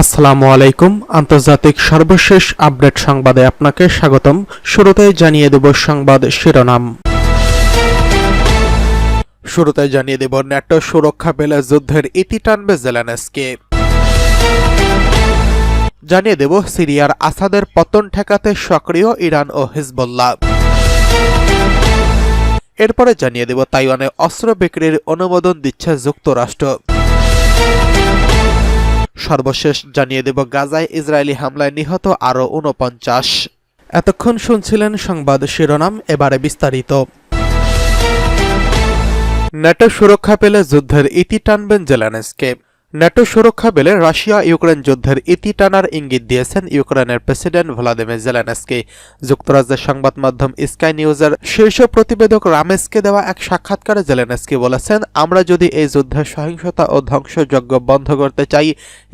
আসসালামু আলাইকুম। আন্তর্জাতিক সর্বশেষ আপডেট সংবাদে আপনাকে স্বাগতম। শুরুতেই জানিয়ে দেব সংবাদ শিরোনাম। শুরুতে জানিয়ে দেব ন্যাটো সুরক্ষা পেলে যুদ্ধের ইতি টানবে জেলেনস্কি। জানিয়ে দেব সিরিয়ার আসাদের পতন ঠেকাতে সক্রিয় ইরান ও হিজবুল্লাহ। এরপরে জানিয়ে দেব তাইওয়ানে অস্ত্র বিক্রির অনুমোদন দিচ্ছে যুক্তরাষ্ট্র। সর্বশেষ জানিয়ে দেব গাজায় ইসরায়েলি হামলায় নিহত আরও উনপঞ্চাশ এতক্ষণ শুনছিলেন সংবাদ শিরোনাম, এবারে বিস্তারিত। ন্যাটো সুরক্ষা পেলে যুদ্ধের ইতি টানবেন জেলানেসকে। ন্যাটো সুরক্ষা বেলে রাশিয়া ইউক্রেন যুদ্ধের ইতি টানার ইঙ্গিত দিয়েছেন ইউক্রেনের প্রেসিডেন্ট ভ্লাদিমির জেলেনস্কি। যুক্তরাজ্যের সংবাদ মাধ্যম স্কাই নিউজের শীর্ষ প্রতিবেদক রামেসকে দেওয়া এক সাক্ষাৎকারে জেলেনস্কি বলেছেন, আমরা যদি এই যুদ্ধের সহিংসতা ও ধ্বংসযজ্ঞ বন্ধ করতে চাই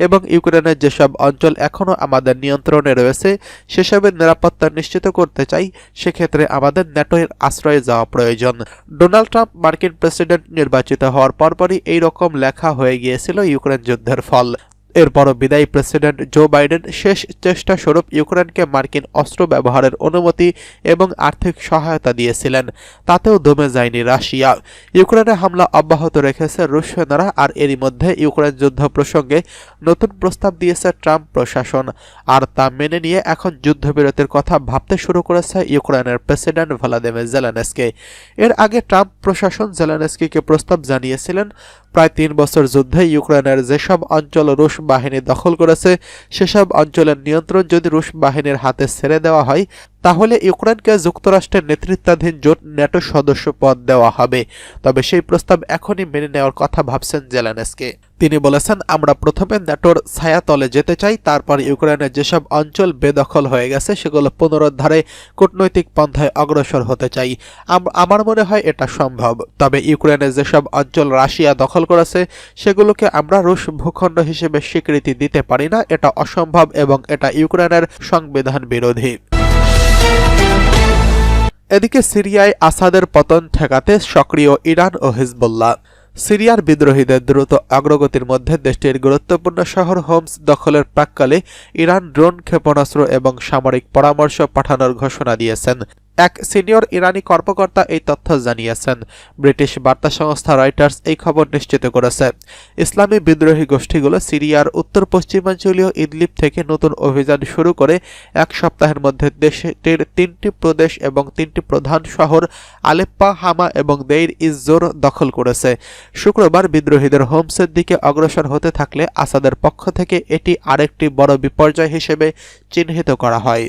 এবং ইউক্রেনের যেসব অঞ্চল এখনও আমাদের নিয়ন্ত্রণে রয়েছে, সেসবের নিরাপত্তা নিশ্চিত করতে চাই, সেক্ষেত্রে আমাদের ন্যাটোর আশ্রয়ে যাওয়া প্রয়োজন। ডোনাল্ড ট্রাম্প মার্কিন প্রেসিডেন্ট নির্বাচিত হওয়ার পরপরই এই রকম লেখা হয়ে গিয়েছিল ইউক্রেন যুদ্ধের ফল। এরপরও বিদায়ী প্রেসিডেন্ট জো বাইডেন শেষ চেষ্টা স্বরূপ ইউক্রেনকে মার্কিন অস্ত্র ব্যবহারের অনুমতি এবং আর্থিক সহায়তা দিয়েছিলেন। তাতেও দমে যায়নি রাশিয়া। ইউক্রেনে হামলা অব্যাহত রেখেছে রুশ সেনারা আর এরই মধ্যে ইউক্রেন যুদ্ধ প্রসঙ্গে নতুন প্রস্তাব দিয়েছে ট্রাম্প প্রশাসন। আর তা মেনে নিয়ে এখন যুদ্ধবিরতির কথা ভাবতে শুরু করেছে ইউক্রেনের প্রেসিডেন্ট ভ্লাদিমির জেলেনস্কি। এর আগে ট্রাম্প প্রশাসন জেলেনস্কিকে প্রস্তাব জানিয়েছিলেন প্রায় তিন বছর যুদ্ধে ইউক্রেনের যেসব অঞ্চল রুশ বাহিনী দখল করেছে, সেসব অঞ্চলের নিয়ন্ত্রণ যদি রুশ বাহিনীর হাতে ছেড়ে দেওয়া হয় তাহলে ইউক্রেনকে যুক্তরাষ্ট্রের নেতৃত্বাধীন জোট ন্যাটো সদস্য পদ দেওয়া হবে। তবে সেই প্রস্তাব এখনই মেনে নেওয়ার কথা ভাবছেন জেলানেসকে। তিনি বলেছেন, আমরা প্রথমে ন্যাটোর ছায়াতলে যেতে চাই, তারপর ইউক্রেনের যেসব অঞ্চল বেদখল হয়ে গেছে, সেগুলো পুনরুদ্ধারে কূটনৈতিক পন্থায় অগ্রসর হতে চাই। আমার মনে হয় এটা সম্ভব। তবে ইউক্রেনের যেসব অঞ্চল রাশিয়া দখল করেছে, সেগুলোকে আমরা রুশ ভূখণ্ড হিসেবে স্বীকৃতি দিতে পারি না। এটা অসম্ভব এবং এটা ইউক্রেনের সংবিধান বিরোধী। এদিকে সিরিয়ায় আসাদের পতন ঠেকাতে সক্রিয় ইরান ও হিজবুল্লাহ। সিরিয়ার বিদ্রোহীদের দ্রুত অগ্রগতির মধ্যে দেশটির গুরুত্বপূর্ণ শহর হোমস দখলের প্রাককালে ইরান ড্রোন ক্ষেপণাস্ত্র এবং সামরিক পরামর্শ পাঠানোর ঘোষণা দিয়েছেন। এক সিনিয়র ইরানি কর্মকর্তা এই তথ্য জানিয়েছেন। ব্রিটিশ বার্তা সংস্থা রয়টার্স এই খবর নিশ্চিত করেছে। ইসলামী বিদ্রোহী গোষ্ঠীগুলো সিরিয়ার উত্তর পশ্চিমাঞ্চলীয় ইদলিপ থেকে নতুন অভিযান শুরু করে এক সপ্তাহের মধ্যে দেশটির তিনটি প্রদেশ এবং তিনটি প্রধান শহর আলেপ্পা, হামা এবং দেইর ইজ্জোর দখল করেছে। শুক্রবার বিদ্রোহীদের হোমসের দিকে অগ্রসর হতে থাকলে আসাদের পক্ষ থেকে এটি আরেকটি বড় বিপর্যয় হিসেবে চিহ্নিত করা হয়।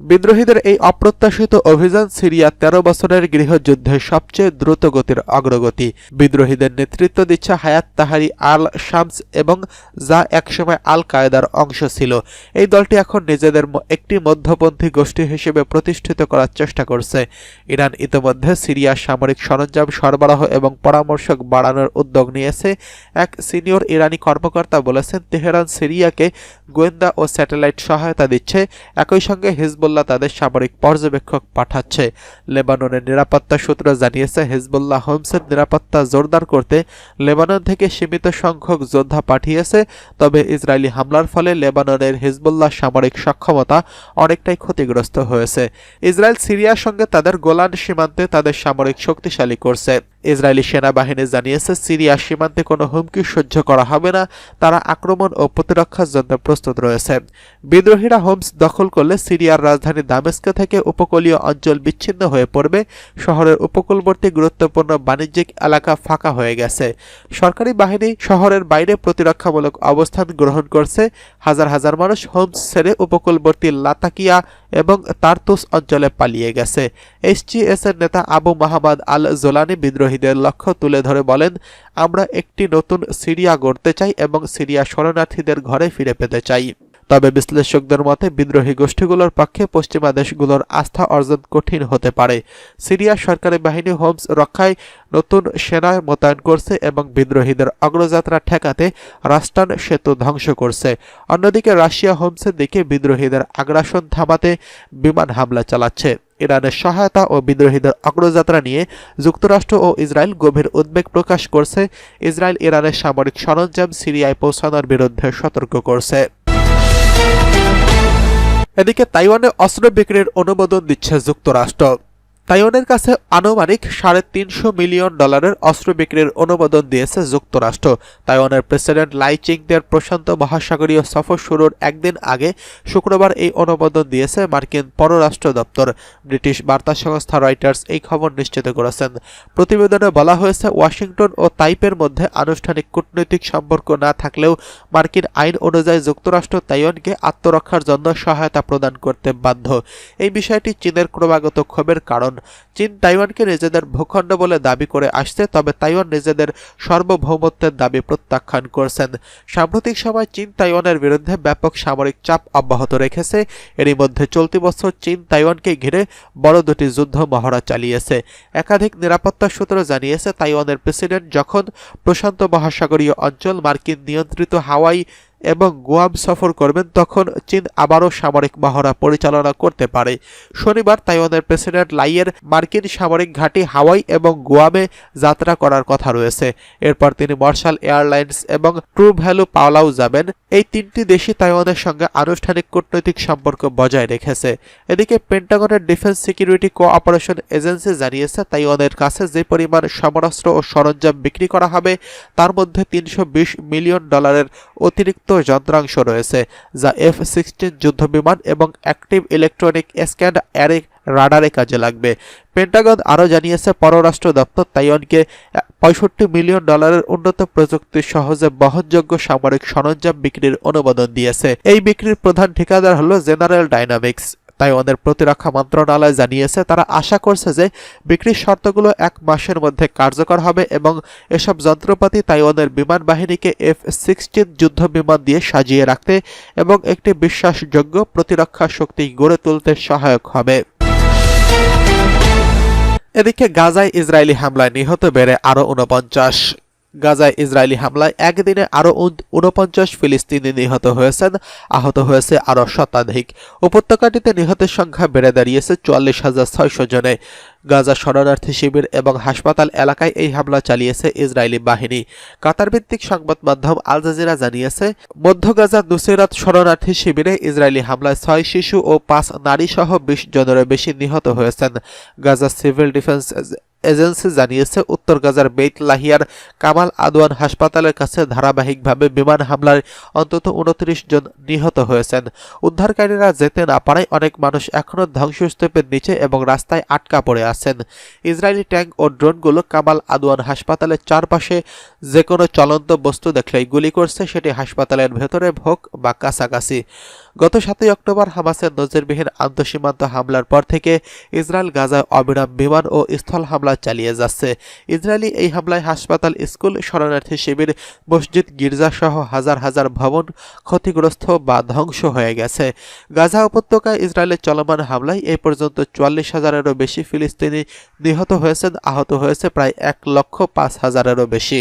বিদ্রোহীদের এই অপ্রত্যাশিত অভিযান সিরিয়া তেরো বছরের গৃহযুদ্ধের সবচেয়ে দ্রুত গতির অগ্রগতি। বিদ্রোহীদের নেতৃত্ব দিচ্ছে হায়াত তাহারি আল শামস এবং যা একসময় আল কায়দার অংশ ছিল। এই দলটি এখন নিজেদের একটি মধ্যপন্থী গোষ্ঠী হিসেবে প্রতিষ্ঠিত করার চেষ্টা করছে। ইরান ইতিমধ্যে সিরিয়া সামরিক সরঞ্জাম সরবরাহ এবং পরামর্শক বাড়ানোর উদ্যোগ নিয়েছে। এক সিনিয়র ইরানি কর্মকর্তা বলেছেন, তেহরান সিরিয়াকে গোয়েন্দা ও স্যাটেলাইট সহায়তা দিচ্ছে। একই সঙ্গে হিজবুল হিজবুল্লাহ তাদের সামরিক পর্যবেক্ষক পাঠাচ্ছে। লেবাননের নিরাপত্তা সূত্র জানিয়েছে, হিজবুল্লাহ হোমসের নিরাপত্তা জোরদার করতে লেবানন থেকে সীমিত সংখ্যক যোদ্ধা পাঠিয়েছে, তবে ইসরায়েলি হামলার ফলে লেবাননের হিজবুল্লাহ সামরিক সক্ষমতা অনেকটাই ক্ষতিগ্রস্ত হয়েছে। ইসরায়েল সিরিয়ার সঙ্গে তাদের গোলান সীমান্তে তাদের সামরিক শক্তিশালী করছে। ইসরায়েলি সেনাবাহিনী জানিয়েছে, সিরিয়া সীমান্তে কোনো হুমকি সহ্য করা হবে না। তারা আক্রমণ ও প্রতিরক্ষার জন্য প্রস্তুত রয়েছে। বিদ্রোহীরা হোমস দখল করলে সিরিয়ার রাজধানী দামেস্ক থেকে উপকূলীয় অঞ্চল বিচ্ছিন্ন হয়ে পড়বে। শহরের উপকূলবর্তী গুরুত্বপূর্ণ বাণিজ্যিক এলাকা ফাঁকা হয়ে গেছে। সরকারি বাহিনী শহরের বাইরে প্রতিরক্ষামূলক অবস্থান গ্রহণ করছে। হাজার হাজার মানুষ হোমস ছেড়ে উপকূলবর্তী লাতাকিয়া এবং তারতুস অঞ্চলে পালিয়ে গেছে। এইচজিএস এর নেতা আবু মাহমাদ আল জোলানি বিদ্রোহীদের লক্ষ্য তুলে ধরে বলেন, আমরা একটি নতুন সিরিয়া গড়তে চাই এবং সিরিয়া শরণার্থীদের ঘরে ফিরে পেতে চাই। তবে বিশ্লেষকদের মতে, বিদ্রোহী গোষ্ঠীগুলোর পক্ষে পশ্চিমা দেশগুলোর আস্থা অর্জন কঠিন হতে পারে। সিরিয়ার সরকারি বাহিনী হোমস রক্ষায় নতুন সেনা মোতায়েন করছে এবং বিদ্রোহীদের অগ্রযাত্রা ঠেকাতে রাস্টান সেতু ধ্বংস করছে। অন্যদিকে রাশিয়া হোমসের দিকে বিদ্রোহীদের আগ্রাসন থামাতে বিমান হামলা চালাচ্ছে। ইরানের সহায়তা ও বিদ্রোহীদের অগ্রযাত্রা নিয়ে যুক্তরাষ্ট্র ও ইসরায়েল গভীর উদ্বেগ প্রকাশ করছে। ইসরায়েল ইরানের সামরিক সরঞ্জাম সিরিয়ায় পৌঁছানোর বিরুদ্ধে সতর্ক করছে। এদিকে তাইওয়ানে অস্ত্র বিক্রির অনুমোদন দিচ্ছে যুক্তরাষ্ট্র। তাইওয়ানের কাছে আনুমানিক সাড়ে তিনশো মিলিয়ন ডলারের অস্ত্র বিক্রির অনুমোদন দিয়েছে যুক্তরাষ্ট্র। তাইওয়ানের প্রেসিডেন্ট লাই চিংদের প্রশান্ত মহাসাগরীয় সফর শুরুর একদিন আগে শুক্রবার এই অনুমোদন দিয়েছে মার্কিন পররাষ্ট্র দপ্তর। ব্রিটিশ বার্তা সংস্থা রয়টার্স এই খবর নিশ্চিত করেছেন। প্রতিবেদনে বলা হয়েছে, ওয়াশিংটন ও তাইপের মধ্যে আনুষ্ঠানিক কূটনৈতিক সম্পর্ক না থাকলেও মার্কিন আইন অনুযায়ী যুক্তরাষ্ট্র তাইওয়ানকে আত্মরক্ষার জন্য সহায়তা প্রদান করতে বাধ্য। এই বিষয়টি চীনের ক্রমাগত ক্ষোভের কারণ। চীন তাইওয়ানকে নিজেদের ভূখণ্ড বলে দাবি করে আসছে, তবে তাইওয়ান নিজেদের সার্বভৌমত্বের দাবি প্রত্যাখ্যান করছেন। সাম্প্রতিক সময় চীন তাইওয়ানের বিরুদ্ধে ব্যাপক সামরিক চাপ অব্যাহত রেখেছে। এরই মধ্যে চলতি বছর চীন তাইওয়ানকে ঘিরে বড় দুটি যুদ্ধ মহড়া চালিয়েছে। একাধিক নিরাপত্তা সূত্র জানিয়েছে, তাইওয়ানের প্রেসিডেন্ট যখন প্রশান্ত মহাসাগরীয় অঞ্চল মার্কিন নিয়ন্ত্রিত হাওয়াই এবং গুয়াম সফর করবেন তখন চীন আবারও সামরিক মহড়া পরিচালনা করতে পারে। শনিবার তাইওয়ানের প্রেসিডেন্ট লাইয়ের মার্কিন সামরিক ঘাঁটি হাওয়াই এবং গুয়ামে যাত্রা করার কথা রয়েছে। এরপর তিনি মার্শাল এয়ারলাইন্স এবং ট্রু ভ্যালু পাওলাও যাবেন। এই তিনটি দেশই তাইওয়ানের সঙ্গে আনুষ্ঠানিক কূটনৈতিক সম্পর্ক বজায় রেখেছে। এদিকে পেন্টাগনের ডিফেন্স সিকিউরিটি কোঅপারেশন এজেন্সি জানিয়েছে, তাইওয়ানের কাছে যে পরিমাণ সমরাস্ত্র ও সরঞ্জাম বিক্রি করা হবে, তার মধ্যে তিনশো বিশ মিলিয়ন ডলারের অতিরিক্ত যন্ত্রাংশ রয়েছে, যা এফ সিক্সটিন যুদ্ধবিমান এবং অ্যাক্টিভ ইলেকট্রনিক স্ক্যান্ড অ্যারে রাডারে কাজে লাগবে। পেন্টাগন আরও জানিয়েছে, পররাষ্ট্র দপ্তর তাইওয়ানকে পঁয়ষট্টি মিলিয়ন ডলারের উন্নত প্রযুক্তি সহজে বহনযোগ্য সামরিক সরঞ্জাম বিক্রির অনুমোদন দিয়েছে। এই বিক্রির প্রধান ঠিকাদার হল জেনারেল ডাইনামিক্স তাইওয়ানের প্রতিরক্ষা মন্ত্রণালয় জানিয়েছে, তারা আশা করছে যে বিক্রির শর্তগুলো এক মাসের মধ্যে কার্যকর হবে এবং এসব যন্ত্রপাতি তাইওয়ানের বিমান বাহিনীকে এফ সিক্সটিন যুদ্ধ বিমান দিয়ে সাজিয়ে রাখতে এবং একটি বিশ্বাসযোগ্য প্রতিরক্ষা শক্তি গড়ে তুলতে সহায়ক হবে। এদিকে গাজায় ইসরায়েলি হামলায় নিহত বেড়ে আরও উনপঞ্চাশ গাজায় ইসরায়েলি হামলায় একদিনে আরও উনপঞ্চাশ ফিলিস্তিনি নিহত হয়েছেন, আহত হয়েছে আরও শতাধিক। উপত্যকাটিতে নিহতের সংখ্যা বেড়ে দাঁড়িয়েছে চুয়াল্লিশ হাজার ছয়শো জনে। গাজা শরণার্থী শিবির এবং হাসপাতাল এলাকায় এই হামলা চালিয়েছে ইসরায়েলি বাহিনী। কাতার ভিত্তিক সংবাদ মাধ্যম আল জাজিরা জানিয়েছে, মধ্য গাজা নুসিরাত শরণার্থী শিবিরে ইসরায়েলি হামলায় ছয় শিশু ও পাঁচ নারী সহ বিশ জনেরও বেশি নিহত হয়েছেন। গাজা সিভিল ডিফেন্স এজেন্সি জানিয়েছে, উত্তর গাজার বেইত লাহিয়ার কামাল আদওয়ান হাসপাতালের কাছে ধারাবাহিকভাবে বিমান হামলায় অন্তত উনত্রিশ জন নিহত হয়েছেন। উদ্ধারকারীরা যেতে না পারায় অনেক মানুষ এখনও ধ্বংসস্তূপের নিচে এবং রাস্তায় আটকা পড়ে আছেন। ইসরায়েলি ট্যাঙ্ক ও ড্রোনগুলো কামাল আদওয়ান হাসপাতালের চারপাশে যে কোনো চলন্ত বস্তু দেখলেই গুলি করছে, সেটি হাসপাতালের ভেতরে ভোগ বা কাছাকাছি। গত সাতই অক্টোবর হামাসের নজিরবিহীন আন্তঃসীমান্ত হামলার পর থেকে ইসরায়েল গাজায় অবিরাম বিমান ও স্থল হামলা চালিয়ে যাচ্ছে। ইসরায়েলি এই হামলায় হাসপাতাল, স্কুল, শরণার্থী শিবির, মসজিদ গির্জা সহ হাজার হাজার ভবন ক্ষতিগ্রস্ত বা ধ্বংস হয়ে গেছে। গাজা উপত্যকায় ইসরায়েলের চলমান হামলায় এ পর্যন্ত চুয়াল্লিশ হাজারেরও বেশি ফিলিস্তিনি নিহত হয়েছেন আহত হয়েছে প্রায় এক লক্ষ পাঁচ হাজারেরও বেশি।